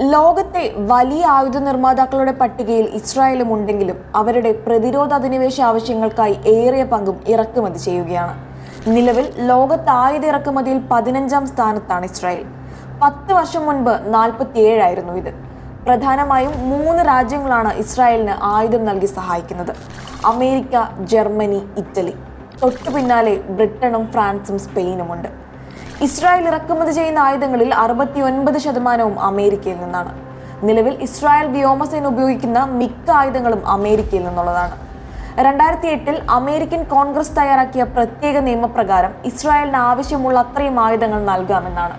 ലോകത്തെ വലിയ ആയുധ നിർമ്മാതാക്കളുടെ പട്ടികയിൽ ഇസ്രായേലും ഉണ്ടെങ്കിലും അവരുടെ പ്രതിരോധ അധിനിവേശ ആവശ്യങ്ങൾക്കായി ഏറിയ പങ്കും ഇറക്കുമതി ചെയ്യുകയാണ്. നിലവിൽ ലോകത്ത് ആയുധ ഇറക്കുമതിയിൽ പതിനഞ്ചാം സ്ഥാനത്താണ് ഇസ്രായേൽ. പത്ത് വർഷം മുൻപ് നാൽപ്പത്തിയേഴായിരുന്നു ഇത്. പ്രധാനമായും മൂന്ന് രാജ്യങ്ങളാണ് ഇസ്രായേലിന് ആയുധം നൽകി സഹായിക്കുന്നത്. America Germany Italy. തൊട്ടു പിന്നാലെ ബ്രിട്ടനും ഫ്രാൻസും സ്പെയിനുമുണ്ട്. ഇസ്രായേൽ ഇറക്കുമതി ചെയ്യുന്ന ആയുധങ്ങളിൽ അറുപത്തി ഒൻപത് ശതമാനവും അമേരിക്കയിൽ നിന്നാണ്. നിലവിൽ ഇസ്രായേൽ വ്യോമസേന ഉപയോഗിക്കുന്ന മിക്ക ആയുധങ്ങളും അമേരിക്കയിൽ നിന്നുള്ളതാണ്. രണ്ടായിരത്തി എട്ടിൽ അമേരിക്കൻ കോൺഗ്രസ് തയ്യാറാക്കിയ പ്രത്യേക നിയമപ്രകാരം ഇസ്രായേലിന് ആവശ്യമുള്ള അത്രയും ആയുധങ്ങൾ നൽകാമെന്നാണ്.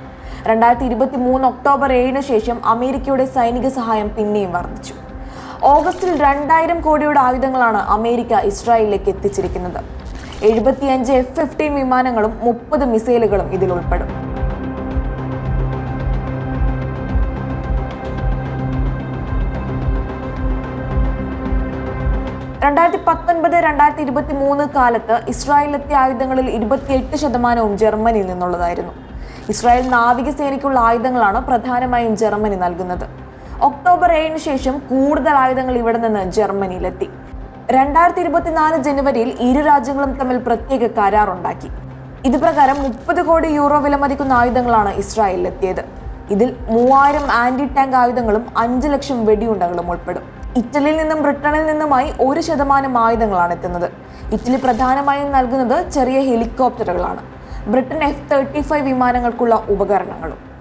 രണ്ടായിരത്തി ഇരുപത്തി മൂന്ന് ഒക്ടോബർ ഏഴിന് ശേഷം അമേരിക്കയുടെ സൈനിക സഹായം പിന്നെയും വർദ്ധിച്ചു. ഓഗസ്റ്റിൽ രണ്ടായിരം കോടിയുടെ ആയുധങ്ങളാണ് അമേരിക്ക ഇസ്രായേലിലേക്ക് എത്തിച്ചിരിക്കുന്നത്. എഴുപത്തിയഞ്ച് എഫ് ഫിഫ്റ്റീൻ വിമാനങ്ങളും മുപ്പത് മിസൈലുകളും ഇതിൽ ഉൾപ്പെടും. രണ്ടായിരത്തി പത്തൊൻപത് രണ്ടായിരത്തി ഇരുപത്തി മൂന്ന് കാലത്ത് ഇസ്രായേലിലെത്തിയ ആയുധങ്ങളിൽ ഇരുപത്തിയെട്ട് ശതമാനവും ജർമ്മനിയിൽ നിന്നുള്ളതായിരുന്നു. ഇസ്രായേൽ നാവികസേനയ്ക്കുള്ള ആയുധങ്ങളാണ് പ്രധാനമായും ജർമ്മനി നൽകുന്നത്. ഒക്ടോബർ ഏഴിന് ശേഷം കൂടുതൽ ആയുധങ്ങൾ ഇവിടെ നിന്ന് ജർമ്മനിയിലെത്തി. രണ്ടായിരത്തി ഇരുപത്തിനാല് ജനുവരിയിൽ ഇരു രാജ്യങ്ങളും തമ്മിൽ പ്രത്യേക കരാറുണ്ടാക്കി. ഇത് പ്രകാരം മുപ്പത് കോടി യൂറോ വിലമതിക്കുന്ന ആയുധങ്ങളാണ് ഇസ്രായേലിലെത്തിയത്. ഇതിൽ മൂവായിരം ആന്റി ടാങ്ക് ആയുധങ്ങളും അഞ്ച് ലക്ഷം വെടിയുണ്ടകളും ഉൾപ്പെടും. ഇറ്റലിയിൽ നിന്നും ബ്രിട്ടനിൽ നിന്നുമായി ഒരു ശതമാനം ആയുധങ്ങളാണ് എത്തുന്നത്. ഇറ്റലി പ്രധാനമായും നൽകുന്നത് ചെറിയ ഹെലികോപ്റ്ററുകളാണ്. ബ്രിട്ടൻ എഫ് തേർട്ടി ഫൈവ് വിമാനങ്ങൾക്കുള്ള ഉപകരണങ്ങളും.